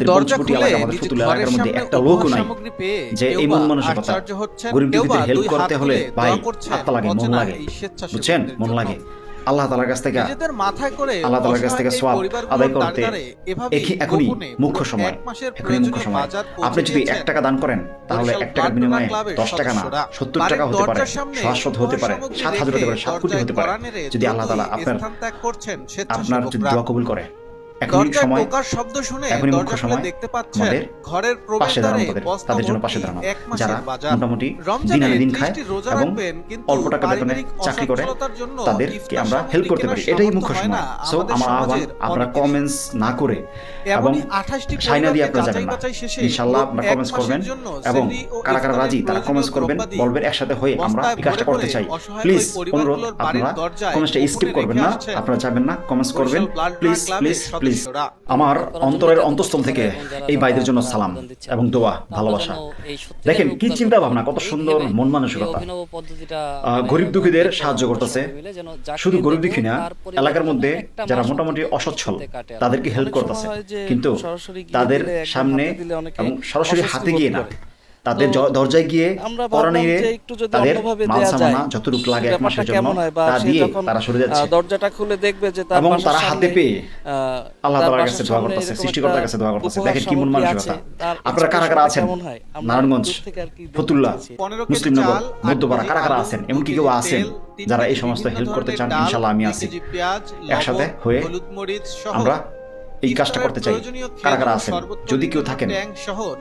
আমাদের এলাকা আমাদের ফুতুল এলাকার মধ্যে একটা নাই যে এই মন মানসিকতা গরিব দুঃখীদের হেল্প করতে হলে ভাই আত্মা লাগে মন লাগে। বুঝছেন? মন লাগে। আল্লাহ তালার কাছ থেকে মাথায় করে আল্লাহ তাআলার কাছ থেকে আদায় করতে এখি- এখনই মুখ্য সময় এখনই মুখ্য সময়। আপনি যদি এক টাকা দান করেন তাহলে এক টাকার বিনিময়ে দশ টাকা না সত্তর টাকা হতে পারে সাতশত হতে পারে সাত হাজার হতে পারে সাত কোটি হতে পারে। যদি আল্লাহ দ্রুতই আপনার আপনার যদি দোয়া কবুল করে দরজায় টোকার শব্দ শুনে দরজা খুলে দেখতে পাচ্ছেন ঘরের প্রবেশদ্বারে বস্তা জন্য পাশে দাঁড়ানো এক মাসের বাজার। মোটামুটি দিন আনে দিন খায় এবং অল্প টাকা বেতনে চাকরি করে তাদেরকে আমরা হেল্প করতে পারি। এটাই মুখ্য সময়। সো আমার আহ্বান আপনারা কমেন্টস না করে এবং সাইনা দিয়ে আপনারা যাবেন না। ইনশাআল্লাহ আপনারা কমেন্টস করবেন এবং কারা কারা রাজি তারা কমেন্টস করবেন বলবেন একসাথে হয়ে আমরা এই কাজটা করতে চাই। প্লিজ অনুরোধ আপনারা কমেন্টসটা স্কিপ করবেন না আপনারা যাবেন না কমেন্টস করবেন। ব্লাড প্লিজ প্লিজ প্লিজ, আমার অন্তরের অন্তঃস্থল থেকে এই ভাইদের জন্য সালাম এবং দোয়া, ভালোবাসা। দেখেন, কি চিন্তা ভাবনা কত সুন্দর মন মানসিকতা। গরিব দুঃখীদের সাহায্য করতেছে। শুধু গরিব দুঃখী না, এলাকার মধ্যে যারা মোটামুটি অসচ্ছল, তাদেরকে হেল্প করতেছে। কিন্তু তাদের সামনে এবং সরাসরি হাতে গিয়ে না তাদের দরজায় গিয়ে তাদের মাল সামানা যতটুকু লাগে এক মাসের জন্য তা দিয়ে তারা সরে যাচ্ছে। দরজাটা খুলে দেখবে যে তার এবং তারা হাতে পেয়ে আল্লাহ তাআলার কাছে দোয়া করতেছে সৃষ্টিকর্তার কাছে দোয়া করতেছে। দেখেন কি মন মানসিকতা আপনারা কারা কারা আছেন? নারায়ণগঞ্জ কি ফতুল্লা পেয়েছি। 15 মুসলিমনগর মধ্যপাড়া কারা কারা আছেন? দু এমনকি কেজি কেউ আছেন যারা এই সমস্ত হেল্প করতে চান ইনশাল্লাহ আমি আছি। একসাথে হয়ে আমরা এই কাজটা করতে চাই। কারা কারা আছেন? যদি কেউ থাকেন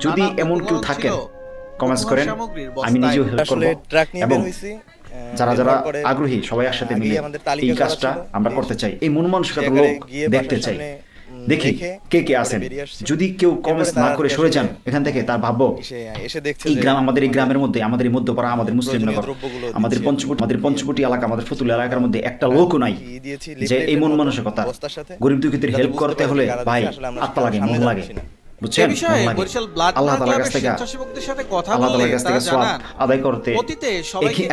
যদি এমন কেউ থাকেন। কমেন্টস করেন। আমি নিজেও হেল্প করব। এবং যারা যারা আগ্রহী সবাই একসাথে মিলে এই কাজটা আমরা করতে চাই। এই মন মানসিকতা জায়গায় লোক দেখতে চাই। দেখি কে কে আছেন। যদি কেউ কমেন্টস না করে সরে যান এখান থেকে তার ভাববো এসে এসে দেখছে এই গ্রাম আমাদের এই গ্রামের মধ্যে আমাদের এই মধ্যপাড়া আমাদের প্রয়োজনীয় দ্রব্যগুলো আমাদের দিচ্ছি। আমাদের পঞ্চবটি এলাকা আমাদের ফতুল এলাকার মধ্যে একটা লোকও নাই যে এই মন মানসিকতা গরিব দুঃখীদের হেল্প করতে হলে ভাই আত্মা লাগে মন লাগে। বুঝছেন? আল্লাহ তাআলার কাছ থেকে আল্লাহ তাআলার কাছ থেকে সওয়াব আদায় করতে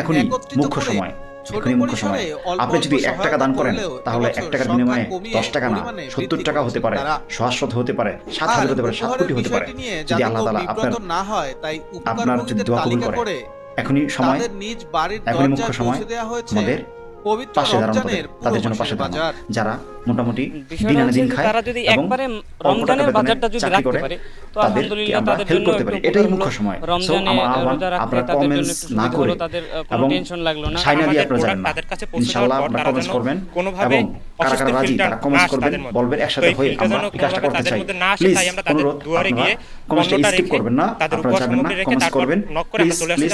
এখনই মুখ্য সময় এখনই মুখ্য সময়। আপনি যদি এক টাকা দান করেন তাহলে এক টাকার বিনিময়ে দশ টাকা না সত্তর টাকা হতে পারে তারা। সহস্রত হতে পারে সাত হাজার হতে পারে সাত কোটি হতে পারে। যদি আল্লাহ তাআলা আপনার না হয় তাই আপনার যদি দোয়া কবুল করে এখনই সময় নিজ বাড়ির এখনই মুখ্য সময় দেওয়া হয়েছে। আমাদের পবিত্র পাশে দাঁড়ানো তাদের তাদের জন্য পাশে দাঁড়ানো। যারা মোটামুটি দিন আনে দিন খায় তারা যদি এবং একবারে অল্প টাকা রমজানের বেতনে বাজারটা যদি চাকরি রাখতে করে পারে তো আলহামদুলিল্লাহ তাদের জন্য করতে পারি। এটাই মুখ্য সময়। সো আমার আহ্বান আপনারা কমেন্টস না করে এবং টেনশন লাগল না। সাইনা দিয়ে আপনারা যাবেন না। তাদের কাছে ইনশাআল্লাহ আপনারা কমেন্টস করবেন এবং কারা কারা রাজি তারা কমেন্টস করবেন বলবেন একসাথে হয়ে আমরা এই কাজটা করতে চাই। মধ্যে না আসে, প্লিজ তাই আমরা তাদের অনুরোধ আপনারা গিয়ে স্কিপ করবেন না। আপনারা যাবেন না কমেন্টস করবেন। Please please